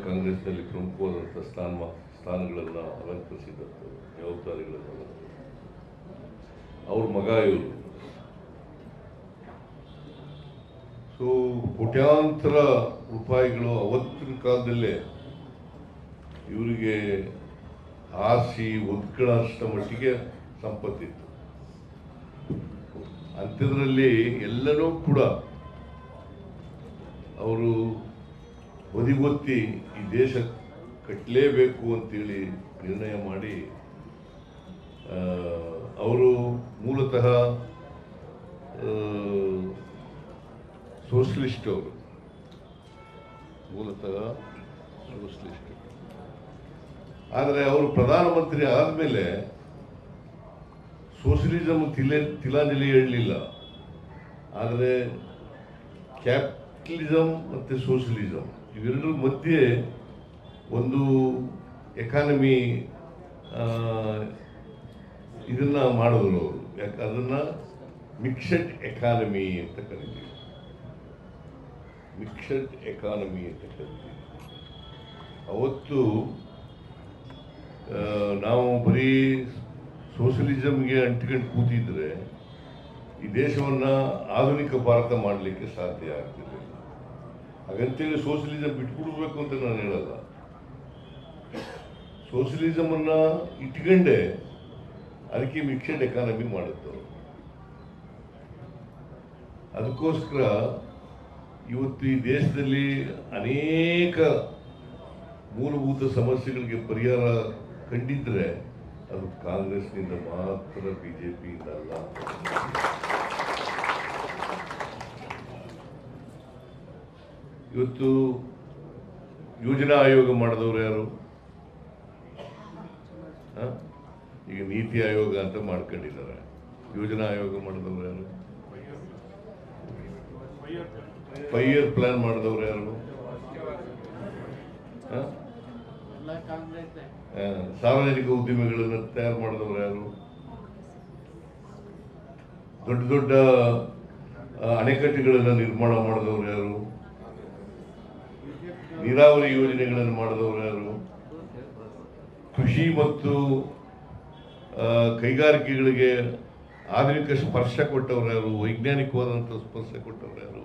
ಕಾಂಗ್ರೆಸ್ನಲ್ಲಿ ಪ್ರಮುಖವಾದಂಥ ಸ್ಥಾನ ಸ್ಥಾನಗಳನ್ನು ಅಲಂಕರಿಸಿದಂಥ ಜವಾಬ್ದಾರಿಗಳನ್ನು ಅವ್ರ ಮಗ ಇವರು. ಸೊ ಕೋಟ್ಯಾಂತರ ರೂಪಾಯಿಗಳು ಅವತ್ತಿನ ಕಾಲದಲ್ಲೇ ಇವರಿಗೆ ಆಸಿ ಒದ್ಕೊಳ್ಳೋಷ್ಟು ಮಟ್ಟಿಗೆ ಸಂಪತ್ತಿತ್ತು. ಅಂಥದ್ರಲ್ಲಿ ಎಲ್ಲರೂ ಕೂಡ ಅವರು ಬದಿಗೊತ್ತಿ ಈ ದೇಶ ಕಟ್ಟಲೇಬೇಕು ಅಂತೇಳಿ ನಿರ್ಣಯ ಮಾಡಿ ಅವರು ಮೂಲತಃ ಸೋಷಲಿಸ್ಟ್ ಅವರು. ಮೂಲತಃ ಸೋಷಲಿಸ್ಟ್. ಆದರೆ ಅವರು ಪ್ರಧಾನಮಂತ್ರಿ ಆದಮೇಲೆ ಸೋಷಲಿಸಮ್ ತಿಲೆ, ತಿಲಾಂಜಲಿ ಹೇಳಲಿಲ್ಲ. ಆದರೆ ಕ್ಯಾಪಿಟಲಿಸಮ್ ಮತ್ತು ಸೋಷಲಿಸಮ್ ಇವೆರಡರ ಮಧ್ಯೆ ಒಂದು ಎಕಾನಮಿ ಇದನ್ನ ಮಾಡಿದ್ರು ಅವರು. ಯಾಕೆ ಅದನ್ನು ಮಿಕ್ಸಡ್ ಎಕಾನಮಿ ಅಂತ ಕರಿತೀವಿ. ಮಿಕ್ಸಡ್ ಎಕಾನಮಿ ಅಂತ ಕರಿತೀವಿ. ಅವತ್ತು ನಾವು ಬರೀ ಸೋಷಲಿಸಮ್ಗೆ ಅಂಟಿಕೊಂಡು ಕೂತಿದ್ರೆ ಈ ದೇಶವನ್ನ ಆಧುನಿಕ ಭಾರತ ಮಾಡಲಿಕ್ಕೆ ಸಾಧ್ಯ ಆಗ್ತಿರಲಿಲ್ಲ. ಹಾಗಂತೇಳಿ ಸೋಷಲಿಸಮ್ ಬಿಟ್ಬಿಡ್ಬೇಕು ಅಂತ ನಾನು ಹೇಳಲ್ಲ. ಸೋಷಲಿಸಮ್ ಅನ್ನ ಇಟ್ಕೊಂಡೆ, ಅದಕ್ಕೆ ಮಿಕ್ಸಡ್ ಎಕಾನಮಿ ಮಾಡಿದ್ದು. ಅದಕ್ಕೋಸ್ಕರ ಇವತ್ತು ಈ ದೇಶದಲ್ಲಿ ಅನೇಕ ಮೂಲಭೂತ ಸಮಸ್ಯೆಗಳಿಗೆ ಪರಿಹಾರ ಕಂಡಿದ್ರೆ ಅದು ಕಾಂಗ್ರೆಸ್ನಿಂದ ಮಾತ್ರ ಬಿಜೆಪಿಯಿಂದ ಅಲ್ಲ. ಇವತ್ತು ಯೋಜನಾ ಆಯೋಗ ಮಾಡಿದವರು ಯಾರು? ಈಗ ನೀತಿ ಆಯೋಗ ಅಂತ ಮಾಡ್ಕೊಂಡಿದ್ದಾರೆ. ಯೋಜನಾ ಆಯೋಗ ಮಾಡಿದವರು ಯಾರು? ಫೈವ್ ಇಯರ್ ಪ್ಲಾನ್ ಮಾಡಿದವರು ಯಾರು? ಸಾರ್ವಜನಿಕ ಉದ್ಯಮಿಗಳನ್ನು ತಯಾರು ಮಾಡಿದವರು ಯಾರು? ದೊಡ್ಡ ದೊಡ್ಡ ಅಣೆಕಟ್ಟುಗಳನ್ನು ನಿರ್ಮಾಣ ಮಾಡಿದವರು ಯಾರು? ನೀರಾವರಿ ಯೋಜನೆಗಳನ್ನು ಮಾಡಿದವರು ಯಾರು? ಕೃಷಿ ಮತ್ತು ಕೈಗಾರಿಕೆಗಳಿಗೆ ಆಧುನಿಕ ಸ್ಪರ್ಶ ಕೊಟ್ಟವರು ಯಾರು? ವೈಜ್ಞಾನಿಕವಾದಂಥ ಸ್ಪರ್ಶ ಕೊಟ್ಟವರು ಯಾರು?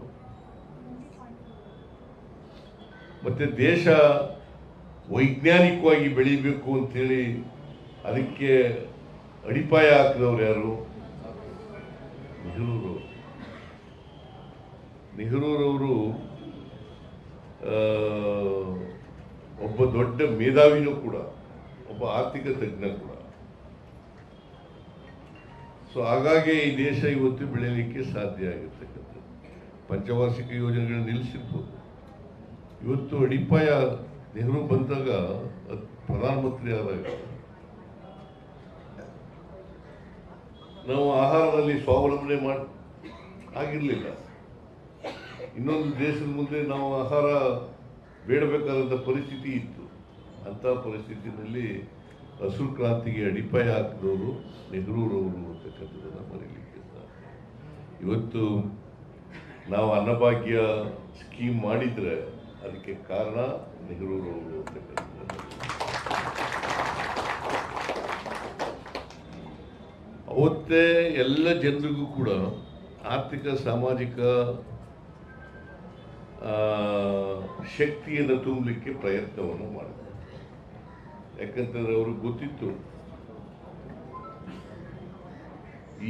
ಮತ್ತೆ ದೇಶ ವೈಜ್ಞಾನಿಕವಾಗಿ ಬೆಳಿಬೇಕು ಅಂತೇಳಿ ಅದಕ್ಕೆ ಅಡಿಪಾಯ ಹಾಕಿದವರು ಯಾರು? ನೆಹರೂರವರು. ನೆಹರೂರವರು ಒಬ್ಬ ದೊಡ್ಡ ಮೇಧಾವಿನೂ ಕೂಡ, ಒಬ್ಬ ಆರ್ಥಿಕ ತಜ್ಞ ಕೂಡ. ಸೊ ಹಾಗಾಗಿ ಈ ದೇಶ ಇವತ್ತು ಬೆಳೆಯಲಿಕ್ಕೆ ಸಾಧ್ಯ ಆಗಿರ್ತಕ್ಕಂಥದ್ದು. ಪಂಚವಾರ್ಷಿಕ ಯೋಜನೆಗಳು ನಿಲ್ಲಿಸಿರ್ಬೋದು. ಇವತ್ತು ಅಡಿಪಾಯ ನೆಹರು ಬಂದಾಗ ಪ್ರಧಾನಮಂತ್ರಿ ಆದಾಗ ನಾವು ಆಹಾರದಲ್ಲಿ ಸ್ವಾವಲಂಬನೆ ಮಾಡಿ ಆಗಿರಲಿಲ್ಲ. ಇನ್ನೊಂದು ದೇಶದ ಮುಂದೆ ನಾವು ಆಹಾರ ಬೇಡಬೇಕಾದಂಥ ಪರಿಸ್ಥಿತಿ ಇತ್ತು. ಅಂಥ ಪರಿಸ್ಥಿತಿನಲ್ಲಿ ಹಸಿರು ಕ್ರಾಂತಿಗೆ ಅಡಿಪಾಯ ಹಾಕಿದವರು ನೆಹರೂರವರು ಅಂತಕ್ಕಂಥದ್ದನ್ನು ಮರೀಲಿಕ್ಕೆ ಇವತ್ತು ನಾವು ಅನ್ನಭಾಗ್ಯ ಸ್ಕೀಮ್ ಮಾಡಿದರೆ ಅದಕ್ಕೆ ಕಾರಣ ನೆಹರೂರವರು ಅಂತಕ್ಕಂಥದ್ದು. ಅವತ್ತೇ ಎಲ್ಲ ಜನರಿಗೂ ಕೂಡ ಆರ್ಥಿಕ, ಸಾಮಾಜಿಕ ಶಕ್ತಿಯನ್ನು ತುಂಬಲಿಕ್ಕೆ ಪ್ರಯತ್ನವನ್ನು ಮಾಡಿದ್ರು ಯಾಕಂತಂದ್ರೆ ಅವ್ರಿಗೆ ಗೊತ್ತಿತ್ತು,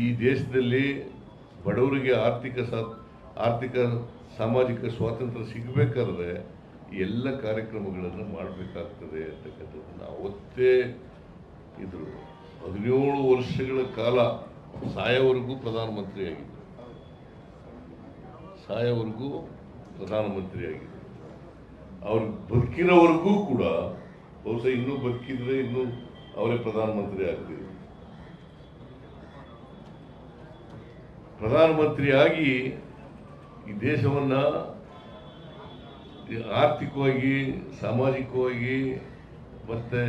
ಈ ದೇಶದಲ್ಲಿ ಬಡವರಿಗೆ ಆರ್ಥಿಕ ಸಾ ಆರ್ಥಿಕ, ಸಾಮಾಜಿಕ ಸ್ವಾತಂತ್ರ್ಯ ಸಿಗಬೇಕಾದ್ರೆ ಎಲ್ಲ ಕಾರ್ಯಕ್ರಮಗಳನ್ನು ಮಾಡಬೇಕಾಗ್ತದೆ ಅಂತಕ್ಕಂಥದ್ದನ್ನು ಅವತ್ತೇ ಇದ್ರು. ಹದಿನೇಳು ವರ್ಷಗಳ ಕಾಲ ಸಾಯವರೆಗೂ ಪ್ರಧಾನಮಂತ್ರಿ ಆಗಿದ್ದರು ಸಾಯವರೆಗೂ ಪ್ರಧಾನಮಂತ್ರಿ ಅವರು ಬದುಕಿರೋವರೆಗೂ ಕೂಡ ಬಹುಶಃ ಇನ್ನೂ ಬದುಕಿದ್ರೆ ಇನ್ನೂ ಅವರೇ ಪ್ರಧಾನಮಂತ್ರಿ ಆಗ್ತಿದ್ರು ಪ್ರಧಾನಮಂತ್ರಿಯಾಗಿ ಈ ದೇಶವನ್ನ ಆರ್ಥಿಕವಾಗಿ, ಸಾಮಾಜಿಕವಾಗಿ, ಮತ್ತೆ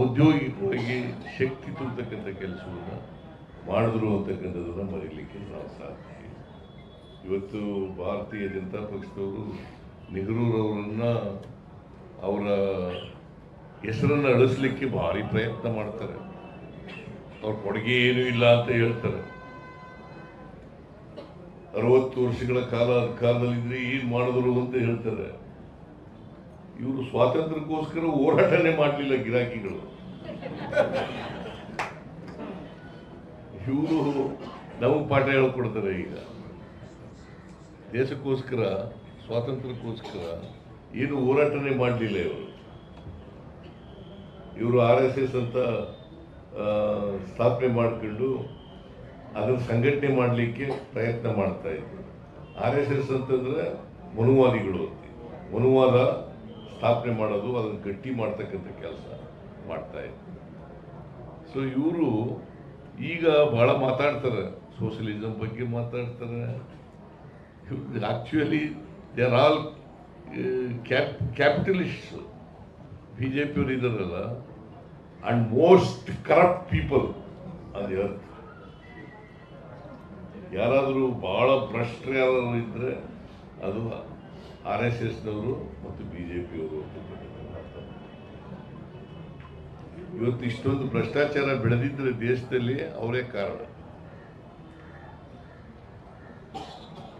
ಔದ್ಯೋಗಿಕವಾಗಿ ಶಕ್ತಿ ತುಂಬತಕ್ಕಂಥ ಕೆಲಸವನ್ನು ಮಾಡಿದ್ರು ಅಂತಕ್ಕಂಥದ್ದನ್ನು ಮರೀಲಿಕ್ಕೆ ನಾವು ಸಾಧ್ಯ. ಇವತ್ತು ಭಾರತೀಯ ಜನತಾ ಪಕ್ಷದವರು ನೆಹರೂರವರನ್ನ ಅವರ ಹೆಸರನ್ನು ಅಳಿಸ್ಲಿಕ್ಕೆ ಭಾರಿ ಪ್ರಯತ್ನ ಮಾಡ್ತಾರೆ. ಅವ್ರ ಕೊಡುಗೆ ಏನೂ ಇಲ್ಲ ಅಂತ ಹೇಳ್ತಾರೆ. ಅರವತ್ತು ವರ್ಷಗಳ ಕಾಲ ಅಧಿಕಾರದಲ್ಲಿದ್ರೆ ಏನು ಮಾಡಿದ್ರು ಅಂತ ಹೇಳ್ತಾರೆ. ಇವರು ಸ್ವಾತಂತ್ರ್ಯಕ್ಕೋಸ್ಕರ ಹೋರಾಟನೆ ಮಾಡಲಿಲ್ಲ ಗಿರಾಕಿಗಳು. ಇವರು ನಮಗೆ ಪಾಠ ಹೇಳ್ಕೊಡ್ತಾರೆ ಈಗ. ದೇಶಕ್ಕೋಸ್ಕರ, ಸ್ವಾತಂತ್ರ್ಯಕ್ಕೋಸ್ಕರ ಏನು ಹೋರಾಟನೇ ಮಾಡಲಿಲ್ಲ ಇವರು. ಇವರು ಆರ್ ಎಸ್ ಎಸ್ ಅಂತ ಸ್ಥಾಪನೆ ಮಾಡ್ಕೊಂಡು ಅದನ್ನ ಸಂಘಟನೆ ಮಾಡಲಿಕ್ಕೆ ಪ್ರಯತ್ನ ಮಾಡ್ತಾ ಇದ್ರು. ಆರ್ ಎಸ್ ಎಸ್ ಅಂತಂದ್ರೆ ಮನುವಾದಿಗಳು ಮನುವಾದ ಸ್ಥಾಪನೆ ಮಾಡೋದು, ಅದನ್ನು ಗಟ್ಟಿ ಮಾಡ್ತಕ್ಕಂಥ ಕೆಲಸ ಮಾಡ್ತಾ ಇದ್ರು. ಸೊ ಇವರು ಈಗ ಬಹಳ ಮಾತಾಡ್ತಾರೆ. ಸೋಷಿಯಲಿಸಂ ಬಗ್ಗೆ ಮಾತಾಡ್ತಾರೆ. Actually they are all cap capitalist B J ಪಿಯವರು ಇದ್ದಾರಲ್ಲ ಆ್ಯಂಡ್ ಮೋಸ್ಟ್ ಕರಪ್ಟ್ ಪೀಪಲ್ ಅದು ಅರ್ಥ ಯಾರಾದರೂ ಭಾಳ ಭ್ರಷ್ಟರು ಇದ್ರೆ ಅದು ಆರ್ ಎಸ್ ಎಸ್ನವರು ಮತ್ತು ಬಿ ಜೆ ಪಿಯವರು ಇವತ್ತು ಇಷ್ಟೊಂದು ಭ್ರಷ್ಟಾಚಾರ ಬೆಳೆದಿದ್ದರೆ ದೇಶದಲ್ಲಿ ಅವರೇ ಕಾರಣ.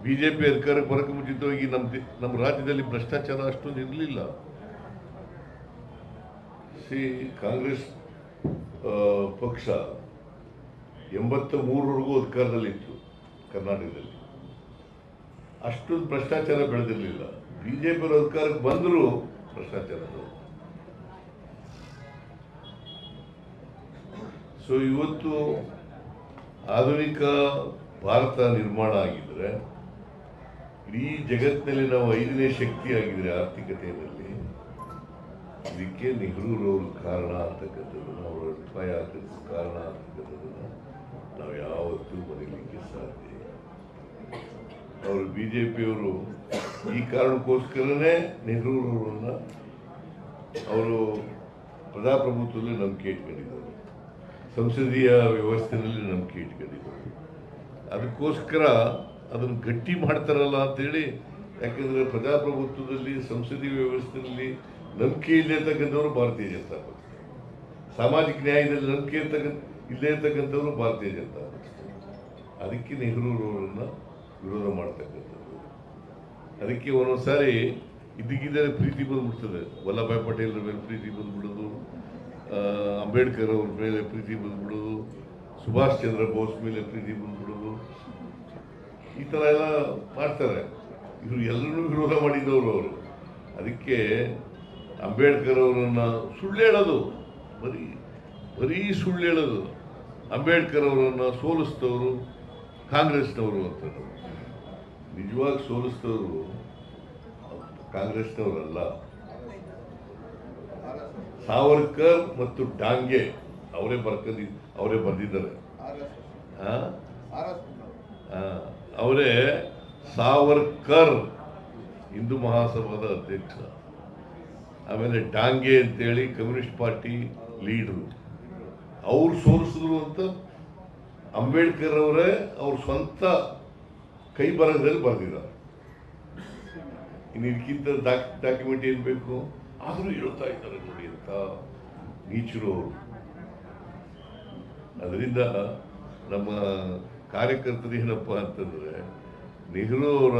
ಬಿಜೆಪಿ ಅಧಿಕಾರಕ್ಕೆ ಬರಕ್ಕೆ ಮುಂಚಿತವಾಗಿ ನಮ್ಮ ನಮ್ಮ ರಾಜ್ಯದಲ್ಲಿ ಭ್ರಷ್ಟಾಚಾರ ಅಷ್ಟೊಂದು ಇರಲಿಲ್ಲ. ಸಿ, ಕಾಂಗ್ರೆಸ್ ಪಕ್ಷ ಎಂಬತ್ತ ಮೂರವರೆಗೂ ಅಧಿಕಾರದಲ್ಲಿತ್ತು ಕರ್ನಾಟಕದಲ್ಲಿ. ಅಷ್ಟೊಂದು ಭ್ರಷ್ಟಾಚಾರ ಬೆಳೆದಿರಲಿಲ್ಲ. ಬಿಜೆಪಿ ಅಧಿಕಾರಕ್ಕೆ ಬಂದರೂ ಭ್ರಷ್ಟಾಚಾರ ಸೊ ಇವತ್ತು ಆಧುನಿಕ ಭಾರತ ನಿರ್ಮಾಣ ಆಗಿದ್ರೆ ಇಡೀ ಜಗತ್ತಿನಲ್ಲಿ ನಾವು ಐದನೇ ಶಕ್ತಿ ಆಗಿದ್ರೆ ಆರ್ಥಿಕತೆಯಲ್ಲಿ ಇದಕ್ಕೆ ನೆಹರೂರವರು ಕಾರಣ ಅಂತಕ್ಕಂಥದ್ದನ್ನು ಅವರ ಉಪಾಯ ಆಗಕ್ಕೆ ಕಾರಣ ಅಂತಕ್ಕಂಥದ್ದನ್ನು ನಾವು ಯಾವತ್ತೂ ಮರೀಲಿಕ್ಕೆ ಸಾಧ್ಯ ಅವರು ಬಿ ಜೆ ಪಿಯವರು ಈ ಕಾರಣಕ್ಕೋಸ್ಕರನೇ ನೆಹರೂರವರನ್ನ ಅವರು ಪ್ರಜಾಪ್ರಭುತ್ವದಲ್ಲಿ ನಂಬಿಕೆ ಇಟ್ಕೊಂಡಿದ್ದಾರೆ. ಸಂಸದೀಯ ವ್ಯವಸ್ಥೆಯಲ್ಲಿ ನಂಬಿಕೆ ಇಟ್ಕೊಂಡಿದ್ದಾರೆ. ಅದಕ್ಕೋಸ್ಕರ ಅದನ್ನು ಗಟ್ಟಿ ಮಾಡ್ತಾರಲ್ಲ ಅಂತೇಳಿ, ಯಾಕೆಂದ್ರೆ ಪ್ರಜಾಪ್ರಭುತ್ವದಲ್ಲಿ, ಸಂಸದೀಯ ವ್ಯವಸ್ಥೆಯಲ್ಲಿ ನಂಬಿಕೆ ಇರ್ತಕ್ಕಂಥವ್ರು ಭಾರತೀಯ ಜನತಾ ಪಕ್ಷ ಸಾಮಾಜಿಕ ನ್ಯಾಯದಲ್ಲಿ ನಂಬಿಕೆ ಇರ್ತಕ್ಕಂಥ, ಇಲ್ಲೇ ಇರ್ತಕ್ಕಂಥವ್ರು ಭಾರತೀಯ ಜನತಾ ಪಕ್ಷ ಅದಕ್ಕೆ ನೆಹರೂರವರನ್ನು ವಿರೋಧ ಮಾಡ್ತಕ್ಕಂಥದ್ದು. ಅದಕ್ಕೆ ಒಂದೊಂದ್ಸಾರಿ ಇದಕ್ಕಿದ್ದರೆ ಪ್ರೀತಿ ಬಂದ್ಬಿಡ್ತದೆ. ವಲ್ಲಭಾಯ್ ಪಟೇಲ್ರ ಮೇಲೆ ಪ್ರೀತಿ ಬಂದ್ಬಿಡೋದು ಅಂಬೇಡ್ಕರ್ ಅವ್ರ ಮೇಲೆ ಪ್ರೀತಿ ಬಂದ್ಬಿಡೋದು, ಸುಭಾಷ್ ಚಂದ್ರ ಬೋಸ್ ಮೇಲೆ ಪ್ರೀತಿ ಬಂದ್ಬಿಡೋದು. ಈ ಥರ ಎಲ್ಲ ಮಾಡ್ತಾರೆ. ಇವರು ಎಲ್ಲರೂ ವಿರೋಧ ಮಾಡಿದವರು ಅವರು. ಅದಕ್ಕೆ ಅಂಬೇಡ್ಕರ್ ಅವರನ್ನು ಸುಳ್ಳು ಹೇಳೋದು. ಬರೀ ಬರೀ ಸುಳ್ಳು ಹೇಳೋದು. ಅಂಬೇಡ್ಕರ್ ಅವರನ್ನು ಸೋಲಿಸಿದವರು ಕಾಂಗ್ರೆಸ್ನವರು ಅಂತ ನಿಜವಾಗಿ ಸೋಲಿಸಿದವರು ಕಾಂಗ್ರೆಸ್ನವರಲ್ಲ. ಸಾವರ್ಕರ್ ಮತ್ತು ಡಾಂಗೆ ಅವರೇ ಬರ್ಕಂದಿ ಅವರೇ ಬಂದಿದ್ದಾರೆ ಹಾಂ ಆ, ಅವರೇ ಸಾವರ್ಕರ್, ಹಿಂದೂ ಮಹಾಸಭಾದ ಅಧ್ಯಕ್ಷ. ಆಮೇಲೆ ಡಾಂಗೆ ಅಂತೇಳಿ ಕಮ್ಯುನಿಸ್ಟ್ ಪಾರ್ಟಿ ಲೀಡ್ರು. ಅವ್ರು ಸೋಲಿಸಿದ್ರು ಅಂತ ಅಂಬೇಡ್ಕರ್ ಅವರೇ ಅವ್ರ ಸ್ವಂತ ಕೈ ಬರಹದಲ್ಲಿ ಬರೆದಿದ್ದಾರೆ. ಇನ್ನು ಇದಕ್ಕಿಂತ ಡಾಕ್, ಡಾಕ್ಯುಮೆಂಟ್ ಏನು ಬೇಕು? ಆದರೂ ಹೇಳ್ತಾ ಇದ್ದಾರೆ ನೋಡಿ ಅಂತ ನೀಚರು ಅವರು. ಅದರಿಂದ ನಮ್ಮ ಕಾರ್ಯಕರ್ತರು ಏನಪ್ಪ ಅಂತಂದ್ರೆ ನೆಹರು ಅವರ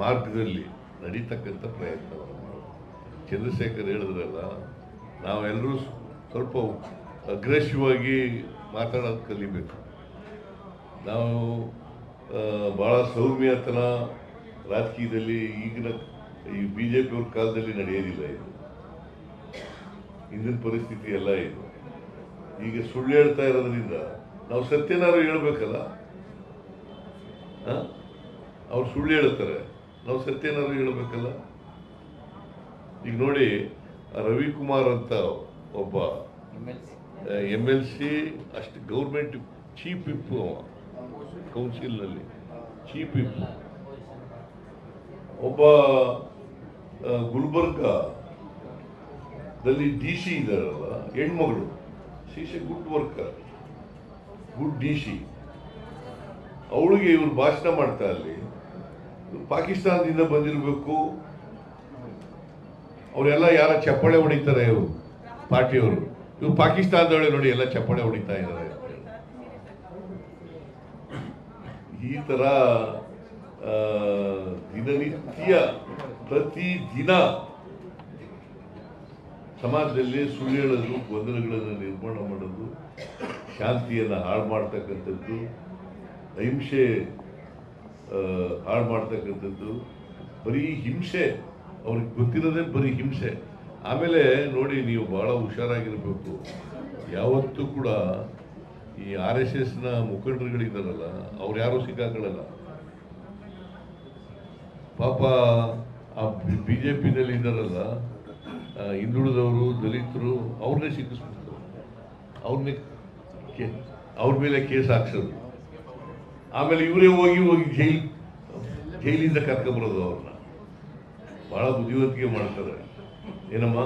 ಮಾರ್ಗದಲ್ಲಿ ನಡೀತಕ್ಕಂಥ ಪ್ರಯತ್ನವನ್ನು ಮಾಡೋದು. ಚಂದ್ರಶೇಖರ್ ಹೇಳಿದ್ರಲ್ಲ, ನಾವೆಲ್ಲರೂ ಸ್ವಲ್ಪ ಅಗ್ರೆಸಿವ್ ಆಗಿ ಮಾತಾಡೋದು ಕಲಿಬೇಕು. ನಾವು ಭಾಳ ಸೌಮ್ಯತನ ರಾಜಕೀಯದಲ್ಲಿ ಈಗಿನ ಈ ಬಿ ಜೆ ಪಿಯವ್ರ ಕಾಲದಲ್ಲಿ ನಡೆಯೋದಿಲ್ಲ ಇದು. ಹಿಂದಿನ ಪರಿಸ್ಥಿತಿ ಎಲ್ಲ ಇದು. ಈಗ ಸುಳ್ಳು ಹೇಳ್ತಾ ಇರೋದ್ರಿಂದ ನಾವು ಸತ್ಯನಾರು ಹೇಳ್ಬೇಕಲ್ಲ? ಅವ್ರು ಸುಳ್ಳು ಹೇಳ್ತಾರೆ. ನಾವು ಸತ್ಯನಾದ್ರು ಹೇಳಬೇಕಲ್ಲ? ಈಗ ನೋಡಿ ರವಿಕುಮಾರ್ ಅಂತ ಒಬ್ಬ ಎಂ ಎಲ್ ಸಿ. ಅಷ್ಟು ಗೌರ್ಮೆಂಟ್ ಚೀಫ್ ವಿಪ್ ಕೌನ್ಸಿಲ್ನಲ್ಲಿ. ಚೀಪ್ ಇಪ್ಪು. ಒಬ್ಬ ಗುಲ್ಬರ್ಗಾದಲ್ಲಿ ಗುಲ್ಬರ್ಗದಲ್ಲಿ ಡಿ ಸಿ ಇದ್ದಾರಲ್ಲ ಹೆಣ್ಮಗಳು. C C good worker good D C ಅವಳಿಗೆ ಇವರು ಭಾಷಣ ಮಾಡ್ತಾ ಅಲ್ಲಿ. ಪಾಕಿಸ್ತಾನದಿಂದ ಬಂದಿರಬೇಕು. ಅವರೆಲ್ಲ ಯಾರ ಚಪ್ಪಳೆ ಹೊಡಿತಾರೆ ಇವರು? ಪಾರ್ಟಿಯವರು. ಇವರು ಪಾಕಿಸ್ತಾನದವಳೆ ನೋಡಿ ಎಲ್ಲ ಚಪ್ಪಳೆ ಹೊಡಿತಾ ಇದ್ದಾರೆ. ಈ ಆ, ದಿನನಿತ್ಯ ಪ್ರತಿ ದಿನ ಸಮಾಜದಲ್ಲಿ ಸುಳ್ಳು ಹೇಳೋದು ಗೊಂದಲಗಳನ್ನು ನಿರ್ಮಾಣ ಮಾಡೋದು ಶಾಂತಿಯನ್ನು ಹಾಳು ಮಾಡ್ತಕ್ಕಂಥದ್ದು ಅಹಿಂಸೆ ಹಾಳು ಮಾಡ್ತಕ್ಕಂಥದ್ದು. ಬರೀ ಹಿಂಸೆ. ಅವ್ರಿಗೆ ಗೊತ್ತಿರೋದೇ ಬರೀ ಹಿಂಸೆ. ಆಮೇಲೆ ನೋಡಿ ನೀವು ಬಹಳ ಹುಷಾರಾಗಿರಬೇಕು. ಯಾವತ್ತೂ ಕೂಡ ಈ ಆರ್ ಎಸ್ ಎಸ್ನ ಮುಖಂಡರುಗಳಿದ್ದಾರಲ್ಲ, ಅವ್ರು ಯಾರೂ ಸಿಕ್ಕಾಕೊಳ್ಳಲ್ಲ ಪಾಪ ಆ ಬಿ ಜೆ ಪಿನಲ್ಲಿ ಇದ್ದಾರಲ್ಲ ಹಿಂದುಳಿದವರು, ದಲಿತರು ಅವ್ರನ್ನೇ ಸಿಕ್ಕಿಸ್ಬಿಡ್ತಾರೆ. ಅವ್ರನ್ನೇ ಅವ್ರ ಮೇಲೆ ಕೇಸ್ ಹಾಕ್ಸೋದು. ಆಮೇಲೆ ಇವರೇ ಹೋಗಿ ಹೋಗಿ ಜೈಲ್, ಜೈಲಿಂದ ಕರ್ಕೊಂಬರೋದು ಅವ್ರನ್ನ. ಬಹಳ ಬುದ್ಧಿವಂತಿಕೆ ಮಾಡ್ತಾರೆ. ಏನಮ್ಮ?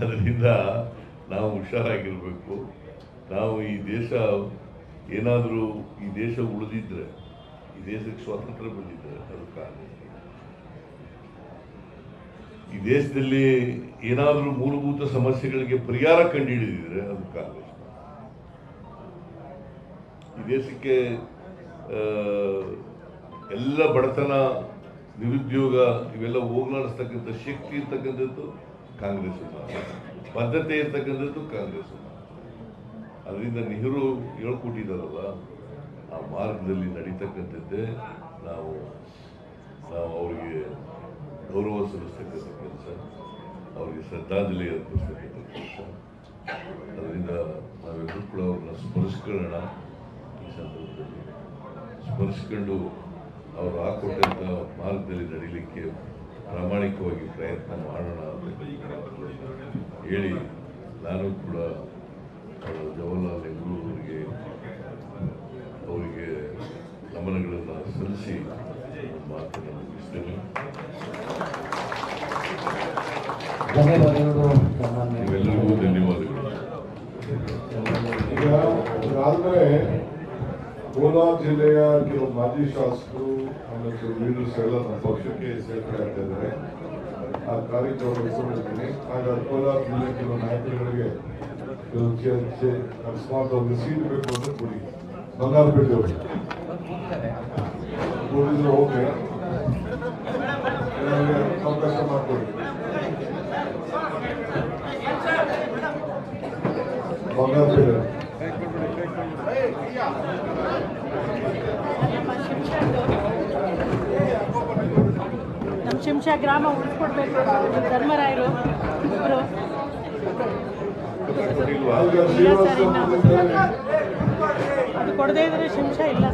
ಅದರಿಂದ ನಾವು ಹುಷಾರಾಗಿರ್ಬೇಕು. ನಾವು ಈ ದೇಶ ಏನಾದರೂ ಈ ದೇಶ ಉಳಿದಿದ್ರೆ, ಈ ದೇಶಕ್ಕೆ ಸ್ವಾತಂತ್ರ್ಯ ಬಂದಿದ್ರೆ ಅದಕ್ಕಾಗಿ ಈ ದೇಶದಲ್ಲಿ ಏನಾದರೂ ಮೂಲಭೂತ ಸಮಸ್ಯೆಗಳಿಗೆ ಪರಿಹಾರ ಕಂಡುಹಿಡಿದಿದ್ರೆ ಅದು ಕಾಂಗ್ರೆಸ್. ಈ ದೇಶಕ್ಕೆ ಎಲ್ಲ ಬಡತನ, ನಿರುದ್ಯೋಗ ಇವೆಲ್ಲ ಹೋಗ್ಲಾಡಿಸ್ತಕ್ಕಂಥ ಶಕ್ತಿ ಇರ್ತಕ್ಕಂಥದ್ದು ಕಾಂಗ್ರೆಸ್ ಬದ್ಧತೆ ಇರ್ತಕ್ಕಂಥದ್ದು ಕಾಂಗ್ರೆಸ್ ಅದರಿಂದ ನೆಹರು ಹೇಳ್ಕೊಟ್ಟಿದ್ದಾರಲ್ಲ ಆ ಮಾರ್ಗದಲ್ಲಿ ನಡೀತಕ್ಕಂಥದ್ದೇ ನಾವು ನಾವು ಅವರಿಗೆ ಗೌರವ ಸಲ್ಲಿಸ್ತಕ್ಕಂಥ ಕೆಲಸ ಅವರಿಗೆ ಶ್ರದ್ಧಾಂಜಲಿ ಅರ್ಪಿಸ್ತಕ್ಕಂಥ ಕೆಲಸ. ಅದರಿಂದ ನಾವೆಲ್ಲರೂ ಕೂಡ ಅವ್ರನ್ನ ಸ್ಮರಿಸ್ಕೊಳ್ಳೋಣ ಈ ಸಂದರ್ಭದಲ್ಲಿ. ಸ್ಮರಿಸ್ಕೊಂಡು ಅವರು ಹಾಕೊಟ್ಟಂಥ ಮಾರ್ಗದಲ್ಲಿ ನಡೀಲಿಕ್ಕೆ ಪ್ರಾಮಾಣಿಕವಾಗಿ ಪ್ರಯತ್ನ ಮಾಡೋಣ ಅಂತ ಹೇಳಿ ನಾನು ಕೂಡ ಜವಾಹರ್ಲಾಲ್ ನೆಹರು ಅವರಿಗೆ ಅವರಿಗೆ ಗಮನಗಳನ್ನು ಸಲ್ಲಿಸಿ ಧನ್ಯವಾದಗಳು. ಇದಾದ್ಮೇಲೆ ಕೋಲಾರ ಜಿಲ್ಲೆಯ ಕೆಲವು ಮಾಜಿ ಶಾಸಕರು ಆಮೇಲೆ ಕೆಲವು ಲೀಡರ್ಸ್ ಎಲ್ಲ ನಮ್ಮ ಪಕ್ಷಕ್ಕೆ ಸೇರ್ಪಡೆ ಇದ್ದಾರೆ. ಆ ಕಾರ್ಯಕ್ರಮ ಇಟ್ಕೊಂಡಿರ್ತೀನಿ ಹಾಗಾಗಿ ಕೋಲಾರ ಜಿಲ್ಲೆ ಕೆಲವು ನಾಯಕರುಗಳಿಗೆ ಅಕಸ್ಮಾತ್ ಅವ್ರಿಗೆ ಸೀಟ್ ಬೇಕು ಅಂದ್ರೆ ಕೊಡಿ. ಬಂಗಾರಪೇಟೆ ಹೋಗಿ ಕೊಡಿದ್ರೆ ಓಕೆ ಅವಕಾಶ ಮಾಡಿಕೊಡಿ. ನಮ್ಮ ಶಿಂಷ ಗ್ರಾಮ ಉಳಿಸ್ಕೊಡ್ಬೇಕು ಧರ್ಮರಾಯರು. ಇಬ್ಬರು ಅದು ಕೊಡದೇ ಇದ್ರೆ ಶಿಂಷ ಇಲ್ಲ.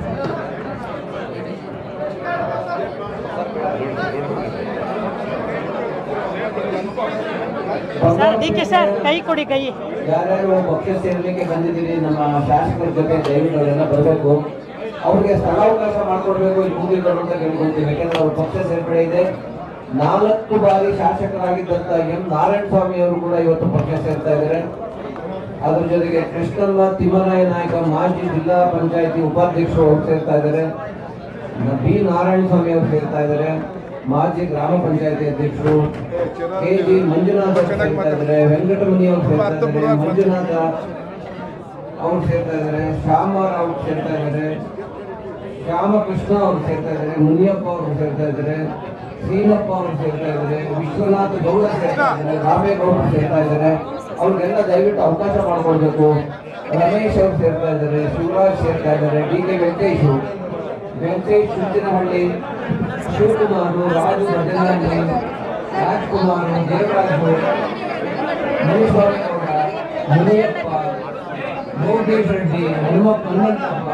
ಸರ್ ಡಿ ಕೆ ಸರ್ ಕೈ ಕೊಡಿ ಕೈ. ಯಾರ್ಯಾರು ಪಕ್ಷ ಸೇರಲಿಕ್ಕೆ ಬಂದಿದ್ದೀರಿ ನಮ್ಮ ಶಾಸಕರ ಜೊತೆ ದಯವಿಟ್ಟು ಅವರೆಲ್ಲ ಬರಬೇಕು. ಅವ್ರಿಗೆ ಸ್ಥಳಾವಕಾಶ ಮಾಡಿಕೊಡ್ಬೇಕು ಇಲ್ಲಿ ಮುಂದಿಟ್ಟರು ಅಂತ ಕೇಳ್ಕೊಳ್ತೀವಿ. ಯಾಕಂದ್ರೆ ಅವ್ರ ಪಕ್ಷ ಸೇರ್ಪಡೆ ಇದೆ. ನಾಲ್ಕು ಬಾರಿ ಶಾಸಕರಾಗಿದ್ದಂತ ಎಂ. ನಾರಾಯಣ ಸ್ವಾಮಿ ಅವರು ಕೂಡ ಇವತ್ತು ಪಕ್ಷ ಸೇರ್ತಾ ಇದ್ದಾರೆ. ಅದ್ರ ಜೊತೆಗೆ ಕೃಷ್ಣಮ್ಮ ತಿಮ್ಮರಾಯ ನಾಯಕ ಮಾಜಿ ಜಿಲ್ಲಾ ಪಂಚಾಯತಿ ಉಪಾಧ್ಯಕ್ಷರು ಹೋಗ್ತಾ ಸೇರ್ತಾ ಇದ್ದಾರೆ. ಬಿ ನಾರಾಯಣ ಸ್ವಾಮಿ ಅವರು ಸೇರ್ತಾ ಇದ್ದಾರೆ ಮಾಜಿ ಗ್ರಾಮ ಪಂಚಾಯತಿ ಅಧ್ಯಕ್ಷರು ಕೆ ಜಿ ಮಂಜುನಾಥ್ ಸೇರ್ತಾ ಇದ್ದಾರೆ ವೆಂಕಟಮುನಿ ಅವರು ಸೇರ್ತಾ ಇದ್ದಾರೆ ಮಂಜುನಾಥ ಅವರು ಸೇರ್ತಾ ಇದ್ದಾರೆ ಶ್ಯಾಮರಾವ್ ಸೇರ್ತಾ ಇದ್ದಾರೆ ಶ್ಯಾಮಕೃಷ್ಣ ಅವರು ಸೇರ್ತಾ ಇದ್ದಾರೆ ಮುನಿಯಪ್ಪ ಅವರು ಸೇರ್ತಾ ಇದ್ದಾರೆ ಸೀನಪ್ಪ ಅವರು ಸೇರ್ತಾ ಇದ್ದಾರೆ ವಿಶ್ವನಾಥ ಗೌಡ ಸೇರ್ತಾ ಇದ್ದಾರೆ ರಾಮೇಗೌಡ ಸೇರ್ತಾ ಇದ್ದಾರೆ ಅವ್ರಿಗೆಲ್ಲ ದಯವಿಟ್ಟು ಅವಕಾಶ ಮಾಡಿಕೊಡ್ಬೇಕು ರಮೇಶ್ ಅವರು ಸೇರ್ತಾ ಇದ್ದಾರೆ ಶಿವರಾಜ್ ಸೇರ್ತಾ ಇದ್ದಾರೆ ಡಿ ಕೆ ವೆಂಕಟೇಶ್ ವೆಂಕಟೇಶ್ ಸುತ್ತಿನಹಳ್ಳಿ ಶಿವಕುಮಾರ್, ರಾಜು ಭಜನಹಳ್ಳಿ, ರಾಜ್ಕುಮಾರ್, ದೇವರಾಜು ಮುನಿಸ್ವಾಮಿ ಗೌಡ ಮುನಿಯಪ್ಪ ಯೋಗೇಶ್ ರೆಡ್ಡಿ ಹನುಮಪ್ಪ ಹನುಮಂತಪ್ಪ,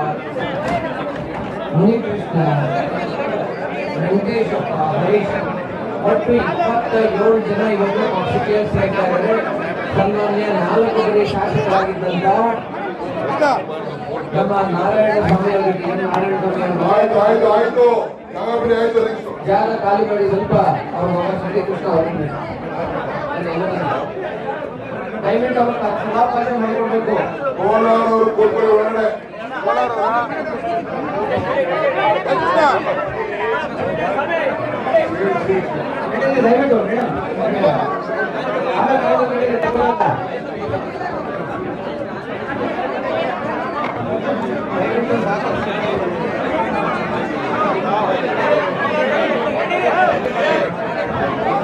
ಮುನಿಕೃಷ್ಣ ವೆಂಕಟೇಶಪ್ಪ ಹರೀಶ್, ಒಟ್ಟು ಇಪ್ಪತ್ತ ಏಳು ಜನ ಇವತ್ತು ಪಕ್ಷಕ್ಕೆ ಸೇರ್ತಾ ಇದ್ದಾರೆ. ಸನ್ಮಾನ್ಯ ನಾಲ್ಕು ಬಾರಿ ಶಾಸಕರಾಗಿದ್ದಂತ ನಮ್ಮ ನಾರಾಯಣ ಸ್ವಾಮಿ ನಾರಾಯಣ ಸ್ವಾಮಿ ಆಯ್ತು ಆಯ್ತು ಜಾಗ ಖಾಲಿ ಮಾಡಿ ಸ್ವಲ್ಪ ಅವರು ಶ್ರೀಕೃಷ್ಣ ಹೊರಗೆ ದಯವಿಟ್ಟು ಅವ್ರ ಸ್ಥಳಾವಕಾಶ ಮಾಡಿಕೊಡ್ಬೇಕು. ಒಳಗಡೆ. ದಯವಿಟ್ಟು ಮೇಡಮ್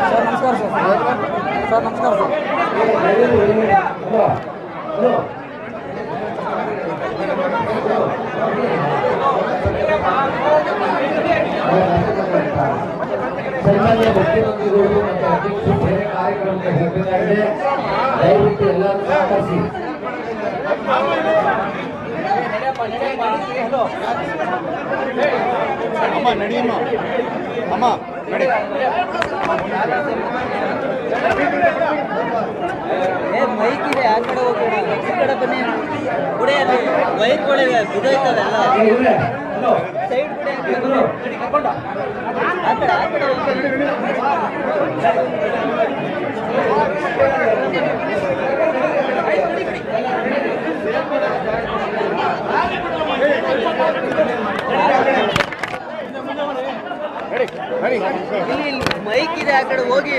సార్ నమస్కారం సార్. సార్ నమస్కారం సార్. ಅಮ್ಮ ನಡಿಯಮ್ಮ ಅಮ್ಮ ನಡಿ ಏ ಮೈಕ್ ಇದೆ ಆ ಕಡೆ ಹೋಗೋಣ ಈ ಕಡೆ ಬನ್ನಿ ಗುಡಿ ಅಲ್ಲಿ ಮೈಕ್ಗಳಿವೆ ಬಿದ್ದೋಯ್ತವೆಲ್ಲ ಏ, ಇವ್ರೆ, ಹಲೋ ಸೈಡ್ ಗುಡಿ ಎದ್ರು, ಕರ್ಕೊಂಡು. ಆ ಕಡೆ ಆ ಕಡೆ ಹೋಗಿ ಇಲ್ಲಿ ಇಲ್ಲಿ ಮೈಕ್ ಇದೆ ಆ ಕಡೆ ಹೋಗಿ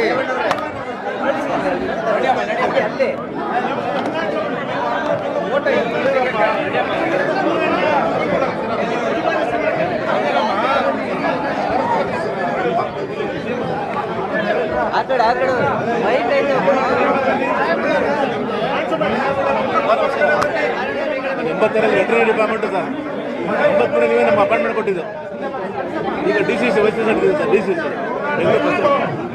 ಅಲ್ಲಿ, ಆ ಕಡೆ ಆ ಕಡೆ ಮೈಕ್ ಐತೆ ಎಂಬತ್ತರಲ್ಲಿ ವೆಟರಿ ಡಿಪಾರ್ಟ್ಮೆಂಟ್ ಸರ್. ಎಂಬತ್ಮೂರು ನೀವೇ ನಮ್ಮ ಅಪಾಯಿಂಟ್ಮೆಂಟ್ ಕೊಟ್ಟಿದ್ದು. ಈಗ D C C vice sir D C C